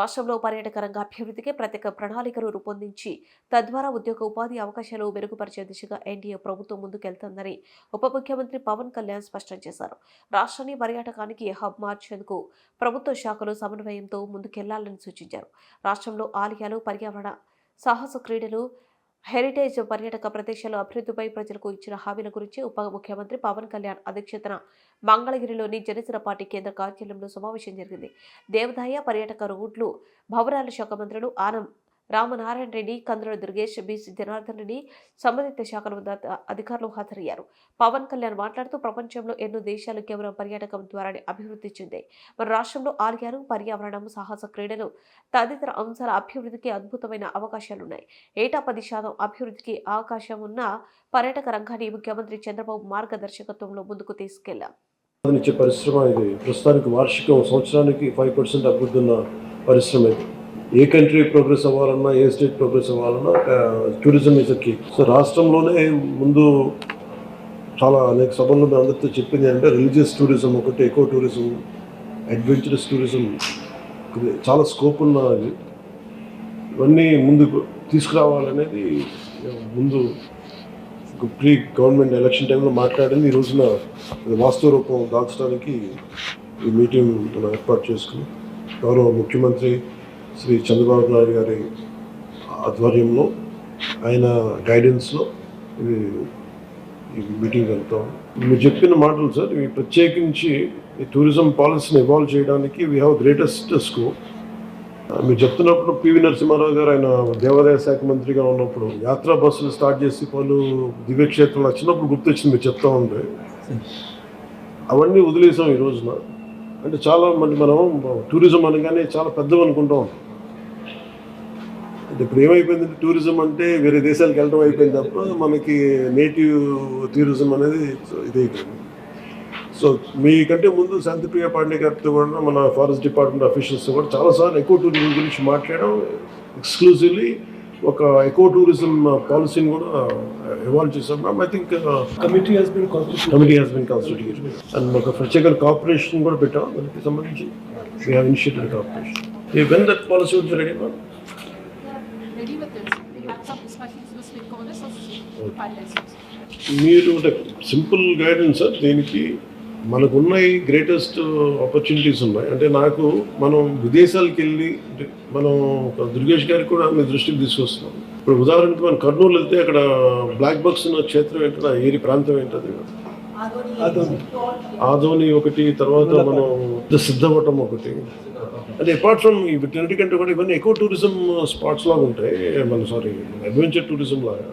రాష్ట్రంలో పర్యాటక రంగ అభివృద్ధికి ప్రత్యేక ప్రణాళికను రూపొందించి తద్వారా ఉద్యోగ ఉపాధి అవకాశాలు మెరుగుపరిచే దిశగా ఎన్డీఏ ప్రభుత్వం ముందుకెళ్తుందని ఉప ముఖ్యమంత్రి పవన్ కళ్యాణ్ స్పష్టం చేశారు. రాష్ట్రాన్ని పర్యాటకానికి హబ్ మార్చేందుకు ప్రభుత్వ శాఖలు సమన్వయంతో ముందుకెళ్ళాలని సూచించారు. రాష్ట్రంలో ఆలయాలు పర్యావరణ సాహస క్రీడలు హెరిటేజ్ పర్యాటక ప్రదేశాల అభివృద్ధిపై ప్రజలకు ఇచ్చిన హామీల గురించి ఉప ముఖ్యమంత్రి పవన్ కళ్యాణ్ అధ్యక్షతన మంగళగిరిలోని జనసేన పార్టీ కేంద్ర కార్యాలయంలో సమావేశం జరిగింది. దేవదాయ పర్యాటక రోడ్లు భవనాల శాఖ మంత్రులు ఆనం రామనారాయణ రెడ్డి కందుల దుర్గేష్ బీసీ జనార్దన్ రెడ్డి సంబంధిత శాఖల అధికారులు హాజరయ్యారు. పవన్ కళ్యాణ్ మాట్లాడుతూ ప్రపంచంలో ఎన్నో దేశాలు కేవలం పర్యాటకం ద్వారానే అభివృద్ధి చెందాయి. మన రాష్ట్రంలో ఆలయాలు పర్యావరణం సాహస క్రీడలు తదితర అంశాల అభివృద్ధికి అద్భుతమైన అవకాశాలున్నాయి. ఏటా పది శాతం అభివృద్ధికి అవకాశం ఉన్న పర్యాటక రంగాన్ని ముఖ్యమంత్రి చంద్రబాబు మార్గదర్శకత్వంలో ముందుకు తీసుకెళ్ళాం ఇచ్చే పరిశ్రమ ఇది. ప్రస్తుతానికి వార్షికం సంవత్సరానికి ఫైవ్ పర్సెంట్ అభివృద్ధి ఉన్న పరిశ్రమ ఇది. ఏ కంట్రీ ప్రోగ్రెస్ అవ్వాలన్నా ఏ స్టేట్ ప్రోగ్రెస్ అవ్వాలన్నా టూరిజం ఇస్ కీ సో రాష్ట్రంలోనే ముందు చాలా అనేక సభల్లో మేము అందరితో చెప్పింది అంటే రిలీజియస్ టూరిజం ఒకటి ఎకో టూరిజం అడ్వెంచరస్ టూరిజం చాలా స్కోప్ ఉన్నది ఇవన్నీ ముందుకు తీసుకురావాలనేది ముందు ప్రీ గవర్నమెంట్ ఎలక్షన్ టైంలో మాట్లాడింది. ఈ రోజున వాస్తవ రూపం దాల్చడానికి ఈ మీటింగ్ మనం ఏర్పాటు చేసుకుని గౌరవ ముఖ్యమంత్రి శ్రీ చంద్రబాబు నాయుడు గారి ఆధ్వర్యంలో ఆయన గైడెన్స్లో ఇది ఈ మీటింగ్ వెళ్తాం మీరు చెప్పిన మాటలు సార్ ఇవి ప్రత్యేకించి ఈ టూరిజం పాలసీని ఇవాల్వ్ చేయడానికి వీ హ్యావ్ గ్రేటెస్ట్ స్కోప్ మీరు చెప్తున్నప్పుడు పివి నరసింహారావు గారు ఆయన దేవాదాయ శాఖ మంత్రిగా ఉన్నప్పుడు యాత్రా బస్సులు స్టార్ట్ చేసి పలు దివ్యక్షేత్రాలు వచ్చినప్పుడు గుర్తొచ్చింది మీరు చెప్తా ఉంటే. అవన్నీ వదిలేసాం ఈ రోజున. అంటే చాలా మంది మనం టూరిజం అనగానే చాలా పెద్దవి అనుకుంటాం ఉంటాం. ఇప్పుడు ఏమైపోయిందంటే టూరిజం అంటే వేరే దేశాలకు వెళ్ళడం అయిపోయింది తప్ప మనకి నేటివ్ టూరిజం అనేది ఇది సో మీకంటే ముందు శాంతిప్రియ పాండే గారితో కూడా మన ఫారెస్ట్ డిపార్ట్మెంట్ అఫీషియల్స్ కూడా చాలాసార్లు ఎకో టూరిజం గురించి మాట్లాడడం ఎక్స్క్లూజివ్లీ ఒక ఎకో టూరిజం పాలసీని కూడా ఇవాల్వ్ చేసాం I think has been constituted. Committee has been constituted and ఒక ప్రత్యేక కార్పొరేషన్ కూడా పెట్టాం. దానికి సంబంధించి వీ హావ్ ఇనిషియేటెడ్ కార్పొరేషన్ ఈ when that policy ready ma'am మీరు అంటే సింపుల్ గైడెన్స్ సార్ దీనికి మనకున్న ఈ గ్రేటెస్ట్ ఆపర్చునిటీస్ ఉన్నాయి. అంటే నాకు మనం విదేశాలకు వెళ్ళి అంటే మనం ఒక దుర్గేష్ గారికి కూడా మీ దృష్టికి తీసుకొస్తున్నాం. ఇప్పుడు ఉదాహరణకి మనం కర్నూలు వెళ్తే అక్కడ బ్లాక్ బక్స్ ఉన్న క్షేత్రం ఏంటంటే ఏరి ప్రాంతం ఏంటది ఆదోని ఒకటి తర్వాత మనం సిద్ధవటం ఒకటి. అంటే అపార్ట్ ఫ్రమ్ వీటన్నిటికంటే కూడా ఇవన్నీ ఎకో టూరిజం స్పాట్స్ లాగా ఉంటాయి. మన సారీ అడ్వెంచర్ టూరిజం లాగా.